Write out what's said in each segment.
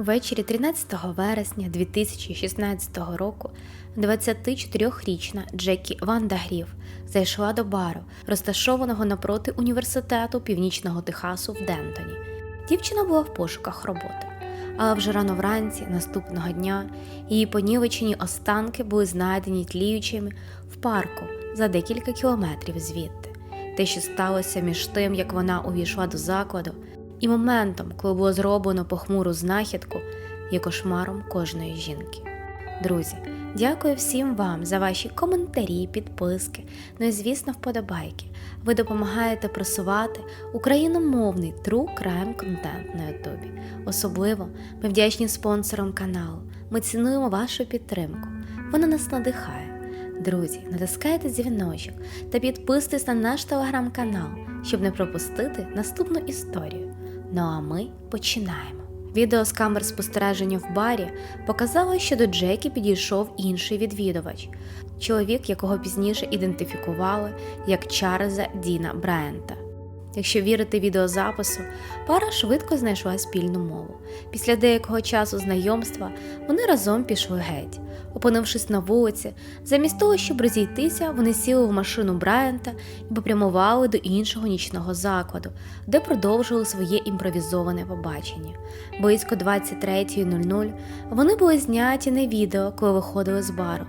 Ввечері 13 вересня 2016 року 24-річна Джекі Ванда Гріф зайшла до бару, розташованого напроти університету Північного Техасу в Дентоні. Дівчина була в пошуках роботи, але вже рано вранці наступного дня її понівечені останки були знайдені тліючими в парку за декілька кілометрів звідти. Те, що сталося між тим, як вона увійшла до закладу, і моментом, коли було зроблено похмуру знахідку, є кошмаром кожної жінки. Друзі, дякую всім вам за ваші коментарі, підписки, ну і звісно, вподобайки. Ви допомагаєте просувати україномовний true crime контент на Ютубі. Особливо ми вдячні спонсорам каналу. Ми цінуємо вашу підтримку. Вона нас надихає. Друзі, натискайте дзвіночок та підписуйтесь на наш телеграм-канал, щоб не пропустити наступну історію. Ну а ми починаємо. Відео з камер спостереження в барі показало, що до Джекі підійшов інший відвідувач, чоловік, якого пізніше ідентифікували як Чарльза Діна Брайанта. Якщо вірити відеозапису, пара швидко знайшла спільну мову. Після деякого часу знайомства вони разом пішли геть. Опинившись на вулиці, замість того, щоб розійтися, вони сіли в машину Брайанта і попрямували до іншого нічного закладу, де продовжили своє імпровізоване побачення. Близько 23.00 вони були зняті на відео, коли виходили з бару.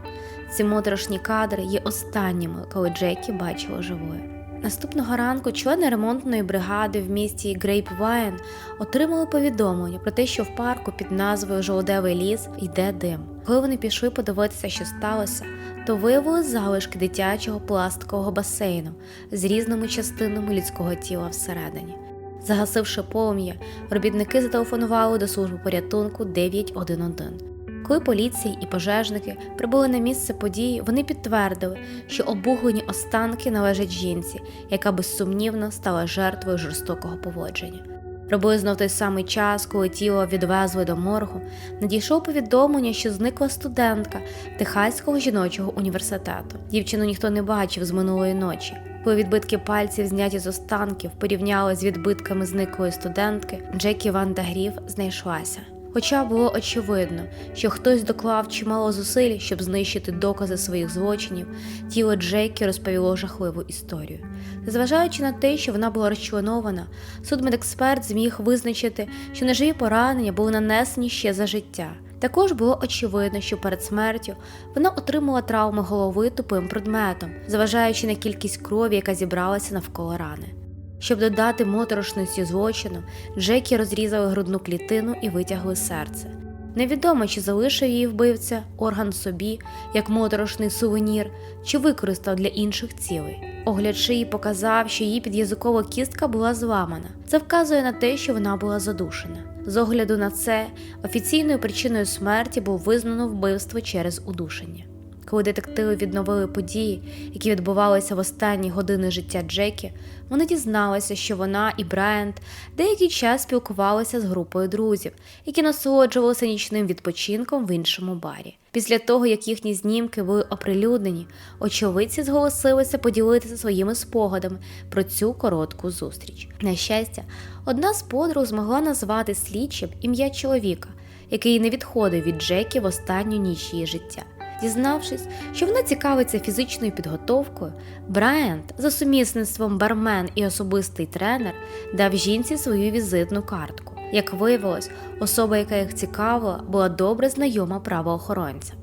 Ці моторошні кадри є останніми, коли Джекі бачила живою. Наступного ранку члени ремонтної бригади в місті Грейпвайн отримали повідомлення про те, що в парку під назвою Жолодевий ліс йде дим. Коли вони пішли подивитися, що сталося, то виявили залишки дитячого пластикового басейну з різними частинами людського тіла всередині. Загасивши полум'я, робітники зателефонували до служби порятунку 911. Коли поліція і пожежники прибули на місце події, вони підтвердили, що обуглені останки належать жінці, яка безсумнівно стала жертвою жорстокого поводження. Приблизно в той самий час, коли тіло відвезли до моргу, надійшло повідомлення, що зникла студентка Техаського жіночого університету. Дівчину ніхто не бачив з минулої ночі. Коли відбитки пальців, зняті з останків, порівняли з відбитками зниклої студентки, Джекі Ванда Гріф знайшлася. Хоча було очевидно, що хтось доклав чимало зусиль, щоб знищити докази своїх злочинів, тіло Джекі розповіло жахливу історію. Незважаючи на те, що вона була розчленована, судмедексперт зміг визначити, що неживі поранення були нанесені ще за життя. Також було очевидно, що перед смертю вона отримала травми голови тупим предметом, зважаючи на кількість крові, яка зібралася навколо рани. Щоб додати моторошності злочину, Джекі розрізали грудну клітину і витягли серце. Невідомо, чи залишив її вбивця орган собі як моторошний сувенір, чи використав для інших цілей. Огляд шиї показав, що її під'язикова кістка була зламана. Це вказує на те, що вона була задушена. З огляду на це, офіційною причиною смерті було визнано вбивство через удушення. Коли детективи відновили події, які відбувалися в останні години життя Джекі, вони дізналися, що вона і Брайант деякий час спілкувалися з групою друзів, які насолоджувалися нічним відпочинком в іншому барі. Після того, як їхні знімки були оприлюднені, очевидці зголосилися поділитися своїми спогадами про цю коротку зустріч. На щастя, одна з подруг змогла назвати слідчим ім'я чоловіка, який не відходив від Джекі в останню ніч її життя. Дізнавшись, що вона цікавиться фізичною підготовкою, Брайант за сумісництвом бармен і особистий тренер дав жінці свою візитну картку. Як виявилось, особа, яка їх цікавила, була добре знайома правоохоронцям.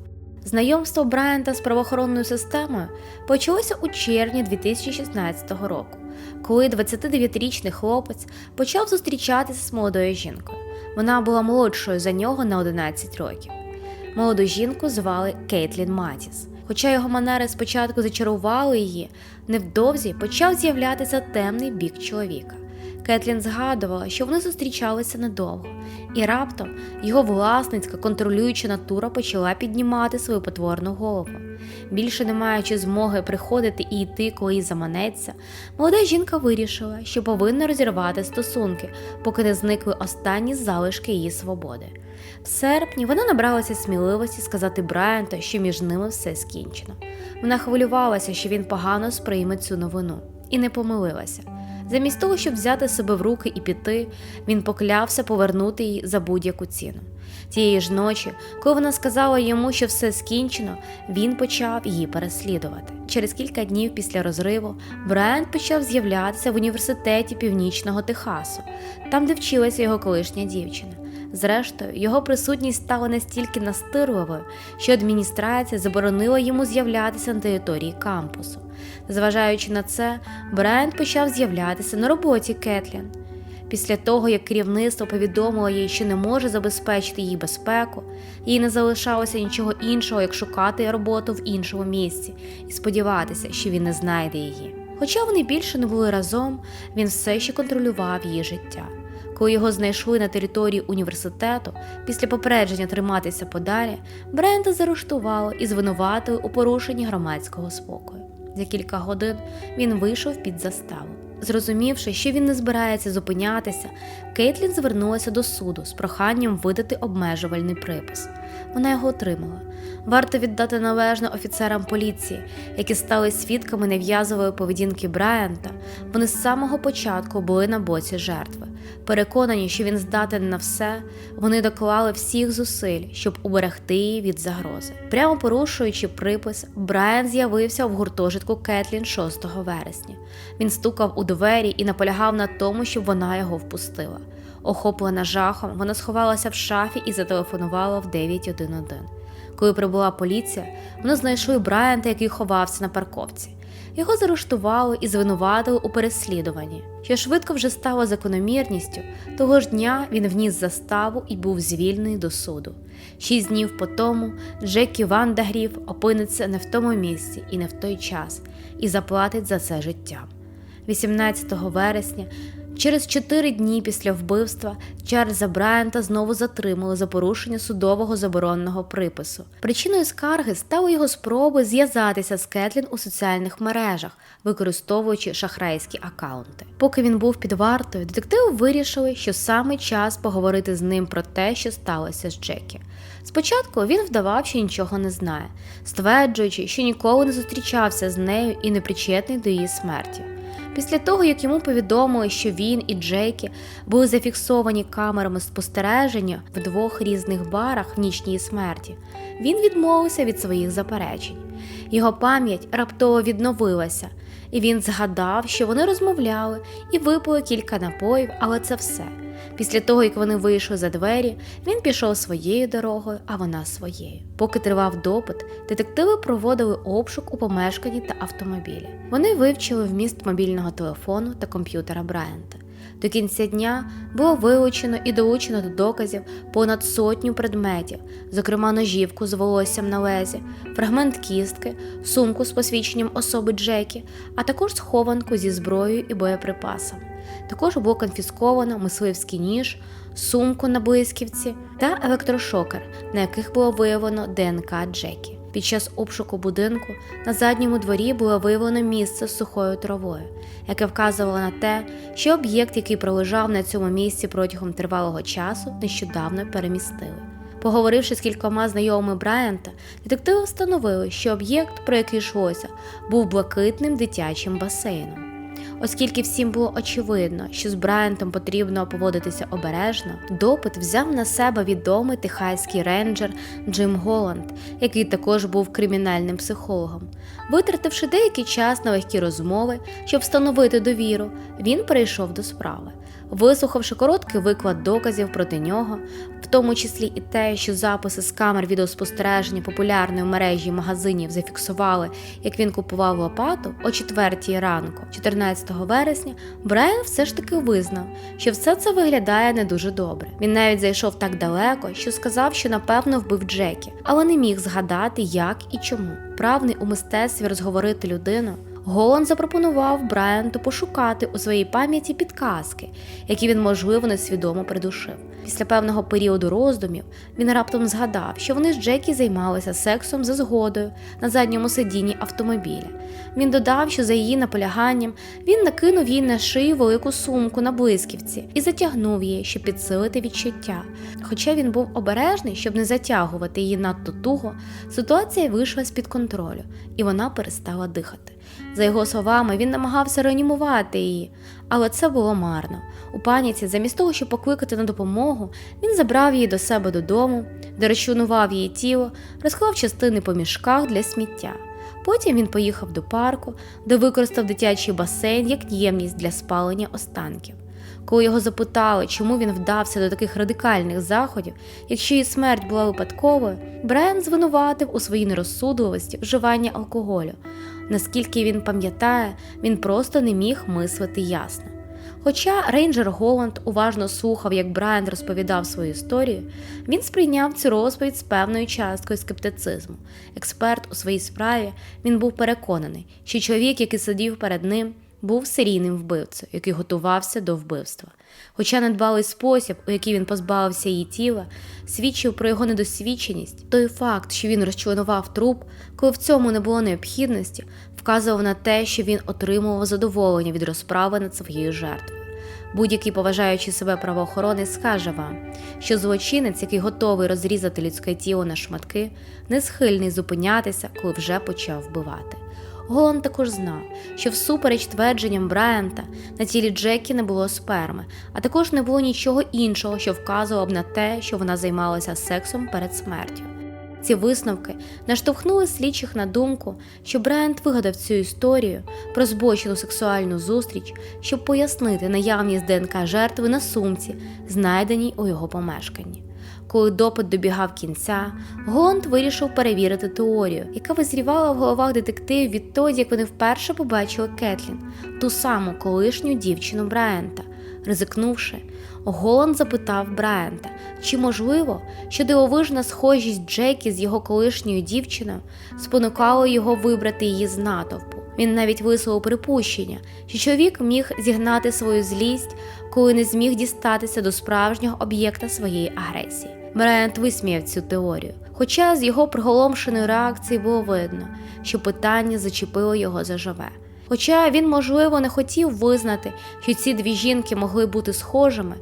Знайомство Брайанта з правоохоронною системою почалося у червні 2016 року, коли 29-річний хлопець почав зустрічатися з молодою жінкою. Вона була молодшою за нього на 11 років. Молоду жінку звали Кейтлін Матіс. Хоча його манери спочатку зачарували її, невдовзі почав з'являтися темний бік чоловіка. Кетлін згадувала, що вони зустрічалися недовго, і раптом його власницька контролююча натура почала піднімати свою потворну голову. Більше не маючи змоги приходити і йти, коли їй заманеться, молода жінка вирішила, що повинна розірвати стосунки, поки не зникли останні залишки її свободи. В серпні вона набралася сміливості сказати Брайанту, що між ними все скінчено. Вона хвилювалася, що він погано сприйме цю новину. і не помилилася. Замість того, щоб взяти себе в руки і піти, він поклявся повернути її за будь-яку ціну. Тієї ж ночі, коли вона сказала йому, що все скінчено, він почав її переслідувати. Через кілька днів після розриву Брайан почав з'являтися в університеті Північного Техасу, там, де вчилася його колишня дівчина. Зрештою, його присутність стала настільки настирливою, що адміністрація заборонила йому з'являтися на території кампусу. Зважаючи на це, Брайан почав з'являтися на роботі Кетлін. Після того, як керівництво повідомило їй, що не може забезпечити їй безпеку, їй не залишалося нічого іншого, як шукати роботу в іншому місці і сподіватися, що він не знайде її. Хоча вони більше не були разом, він все ще контролював її життя. Коли його знайшли на території університету, після попередження триматися подалі, Бренда заарештували і звинуватили у порушенні громадського спокою. За кілька годин він вийшов під заставу. Зрозумівши, що він не збирається зупинятися, Кейтлін звернулася до суду з проханням видати обмежувальний припис. Вона його отримала. Варто віддати належне офіцерам поліції, які стали свідками нев'язової поведінки Брайанта. Вони з самого початку були на боці жертви. Переконані, що він здатен на все, вони доклали всіх зусиль, щоб уберегти її від загрози. Прямо порушуючи припис, Брайан з'явився в гуртожитку Кетлін 6 вересня. Він стукав у двері і наполягав на тому, щоб вона його впустила. Охоплена жахом, вона сховалася в шафі і зателефонувала в 911. Коли прибула поліція, вони знайшли Брайанта, який ховався на парковці. Його заарештували і звинуватили у переслідуванні, що швидко вже стало закономірністю. Того ж дня він вніс заставу і був звільнений до суду. Шість днів по тому Джекі Вандагрів опиниться не в тому місці і не в той час, і заплатить за це життя. 18 вересня, через чотири дні після вбивства, Чарльза Брайанта знову затримали за порушення судового забороненого припису. Причиною скарги стали його спроби зв'язатися з Кетлін у соціальних мережах, використовуючи шахрайські акаунти. Поки він був під вартою, детективи вирішили, що саме час поговорити з ним про те, що сталося з Джекі. Спочатку він вдавав, що нічого не знає, стверджуючи, що ніколи не зустрічався з нею і не причетний до її смерті. Після того, як йому повідомили, що він і Джекі були зафіксовані камерами спостереження в двох різних барах в нічній смерті, він відмовився від своїх заперечень. Його пам'ять раптово відновилася, і він згадав, що вони розмовляли і випили кілька напоїв, але це все. Після того, як вони вийшли за двері, він пішов своєю дорогою, а вона своєю. Поки тривав допит, детективи проводили обшук у помешканні та автомобілі. Вони вивчили вміст мобільного телефону та комп'ютера Брайанта. До кінця дня було вилучено і долучено до доказів понад сотню предметів, зокрема ножівку з волоссям на лезі, фрагмент кістки, сумку з посвідченням особи Джекі, а також схованку зі зброєю і боєприпасами. Також було конфісковано мисливський ніж, сумку на блисківці та електрошокер, на яких було виявлено ДНК Джекі. Під час обшуку будинку на задньому дворі було виявлено місце з сухою травою, яке вказувало на те, що об'єкт, який пролежав на цьому місці протягом тривалого часу, нещодавно перемістили. Поговоривши з кількома знайомими Брайанта, детективи встановили, що об'єкт, про який йшлося, був блакитним дитячим басейном. Оскільки всім було очевидно, що з Брайантом потрібно поводитися обережно, допит взяв на себе відомий техаський рейнджер Джим Голланд, який також був кримінальним психологом. Витративши деякий час на легкі розмови, щоб встановити довіру, він перейшов до справи. Вислухавши короткий виклад доказів проти нього, в тому числі і те, що записи з камер відеоспостереження популярної мережі магазинів зафіксували, як він купував лопату о 4 ранку, 14 вересня, Брайан все ж таки визнав, що все це виглядає не дуже добре. Він навіть зайшов так далеко, що сказав, що напевно вбив Джекі, але не міг згадати, як і чому. Правний у мистецтві розговорити людину. Голланд запропонував Брайанту пошукати у своїй пам'яті підказки, які він, можливо, несвідомо придушив. Після певного періоду роздумів він раптом згадав, що вони з Джекі займалися сексом за згодою на задньому сидінні автомобіля. Він додав, що за її наполяганням він накинув їй на шию велику сумку на блисківці і затягнув її, щоб підсилити відчуття. Хоча він був обережний, щоб не затягувати її надто туго, ситуація вийшла з під контролю, і вона перестала дихати. За його словами, він намагався реанімувати її, але це було марно. У паніці, замість того, щоб покликати на допомогу, він забрав її до себе додому, де розчленував її тіло, розклав частини по мішках для сміття. Потім він поїхав до парку, де використав дитячий басейн як ємність для спалення останків. Коли його запитали, чому він вдався до таких радикальних заходів, якщо її смерть була випадковою, Брайан звинуватив у своїй нерозсудливості вживання алкоголю. Наскільки він пам'ятає, він просто не міг мислити ясно. Хоча рейнджер Голланд уважно слухав, як Брайан розповідав свою історію, він сприйняв цю розповідь з певною часткою скептицизму. Експерт у своїй справі він був переконаний, що чоловік, який сидів перед ним, був серійним вбивцею, який готувався до вбивства. Хоча недбалий спосіб, у який він позбавився її тіла, свідчив про його недосвідченість, той факт, що він розчленував труп, коли в цьому не було необхідності, вказував на те, що він отримував задоволення від розправи над своєю жертвою. Будь-який поважаючий себе правоохоронець скаже вам, що злочинець, який готовий розрізати людське тіло на шматки, не схильний зупинятися, коли вже почав вбивати. Голланд також знав, що всупереч твердженням Брайанта на тілі Джекі не було сперми, а також не було нічого іншого, що вказувало б на те, що вона займалася сексом перед смертю. Ці висновки наштовхнули слідчих на думку, що Брайант вигадав цю історію про збочену сексуальну зустріч, щоб пояснити наявність ДНК жертви на сумці, знайденій у його помешканні. Коли допит добігав кінця, Голланд вирішив перевірити теорію, яка визрівала в головах детективів відтоді, як вони вперше побачили Кетлін, ту саму колишню дівчину Брайанта. Ризикнувши, Голланд запитав Брайанта, чи можливо, що дивовижна схожість Джекі з його колишньою дівчиною спонукала його вибрати її з натовпу. Він навіть висловив припущення, що чоловік міг зігнати свою злість, коли не зміг дістатися до справжнього об'єкта своєї агресії. Брайант висміяв цю теорію, хоча з його приголомшеної реакції було видно, що питання зачепило його заживе. Хоча він, можливо, не хотів визнати, що ці дві жінки могли бути схожими,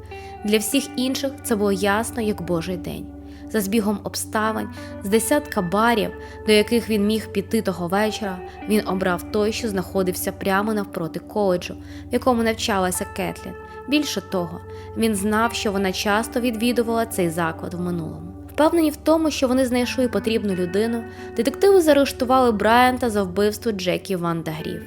для всіх інших це було ясно як Божий день. За збігом обставин, з десятка барів, до яких він міг піти того вечора, він обрав той, що знаходився прямо навпроти коледжу, в якому навчалася Кетлін. Більше того, він знав, що вона часто відвідувала цей заклад в минулому. Впевнені в тому, що вони знайшли потрібну людину, детективи заарештували Брайанта за вбивство Джекі Вандагрів.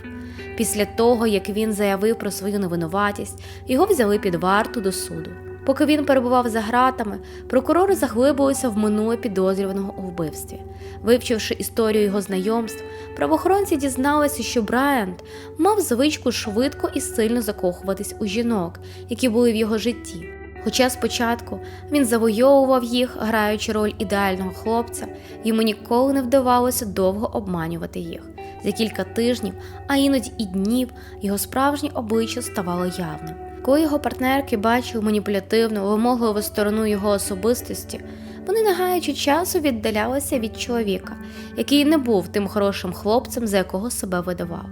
Після того, як він заявив про свою невинуватість, його взяли під варту до суду. Поки він перебував за ґратами, прокурори заглибилися в минуле підозрюваного у вбивстві. Вивчивши історію його знайомств, правоохоронці дізналися, що Брайант мав звичку швидко і сильно закохуватись у жінок, які були в його житті. Хоча спочатку він завойовував їх, граючи роль ідеального хлопця, йому ніколи не вдавалося довго обманювати їх. За кілька тижнів, а іноді і днів, його справжнє обличчя ставало явним. Коли його партнерки бачили маніпулятивну, вимогливу сторону його особистості, вони, не гаючи часу, віддалялися від чоловіка, який не був тим хорошим хлопцем, за якого себе видавав.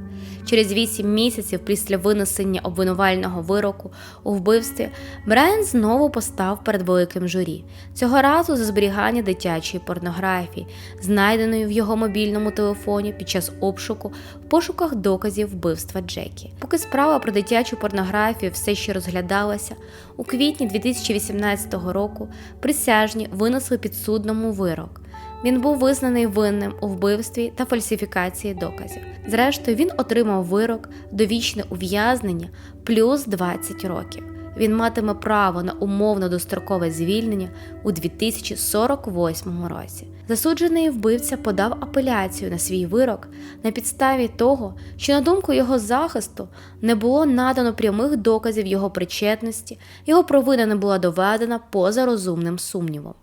Через вісім місяців після винесення обвинувального вироку у вбивстві Брайан знову постав перед великим журі, цього разу за зберігання дитячої порнографії, знайденої в його мобільному телефоні під час обшуку в пошуках доказів вбивства Джекі. Поки справа про дитячу порнографію все ще розглядалася, у квітні 2018 року присяжні винесли підсудному вирок. Він був визнаний винним у вбивстві та фальсифікації доказів. Зрештою, він отримав вирок довічне ув'язнення плюс 20 років. Він матиме право на умовно дострокове звільнення у 2048 році. Засуджений вбивця подав апеляцію на свій вирок на підставі того, що, на думку його захисту, не було надано прямих доказів його причетності, його провина не була доведена поза розумним сумнівом.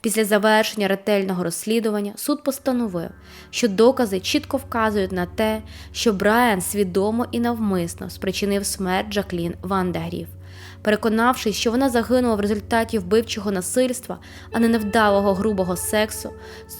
Після завершення ретельного розслідування суд постановив, що докази чітко вказують на те, що Брайан свідомо і навмисно спричинив смерть Джаклін Вандагрів. Переконавшись, що вона загинула в результаті вбивчого насильства, а не невдалого грубого сексу,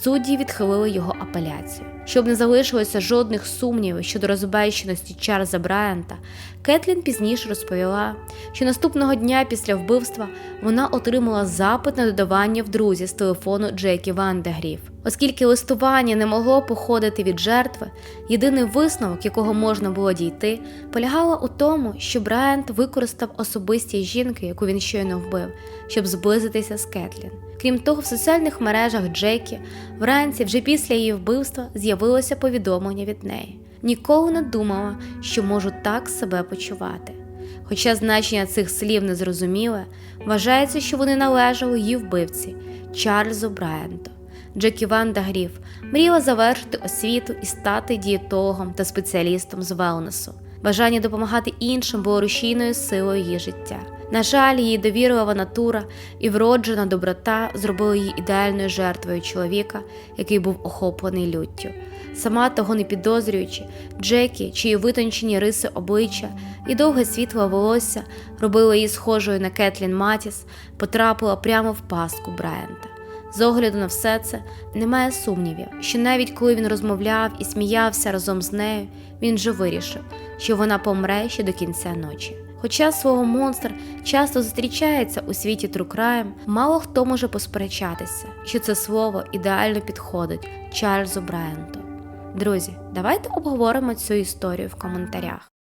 судді відхилили його апеляцію. Щоб не залишилося жодних сумнівів щодо розбещеності Чарльза Брайанта, Кетлін пізніше розповіла, що наступного дня після вбивства вона отримала запит на додавання в друзі з телефону Джекі Вандегріф. Оскільки листування не могло походити від жертви, єдиний висновок, якого можна було дійти, полягало у тому, що Брайант використав особистість жінки, яку він щойно вбив, щоб зблизитися з Кетлін. Крім того, в соціальних мережах Джекі вранці, вже після її вбивства, з'явилося повідомлення від неї. Ніколи не думала, що можу так себе почувати. Хоча значення цих слів не зрозуміле, вважається, що вони належали її вбивці Чарльзу Брайанту. Джекі Ванда Гріф мріяла завершити освіту і стати дієтологом та спеціалістом з велнесу. Бажання допомагати іншим було рушійною силою її життя. На жаль, її довірлива натура і вроджена доброта зробили її ідеальною жертвою чоловіка, який був охоплений люттю. Сама того не підозрюючи, Джекі, чиї витончені риси обличчя і довге світле волосся робили її схожою на Кетлін Матіс, потрапила прямо в пастку Брайанта. З огляду на все це немає сумнівів, що навіть коли він розмовляв і сміявся разом з нею, він вже вирішив, що вона помре ще до кінця ночі. Хоча слово монстр часто зустрічається у світі Crime, мало хто може посперечатися, що це слово ідеально підходить Чарльзу Брайанту. Друзі, давайте обговоримо цю історію в коментарях.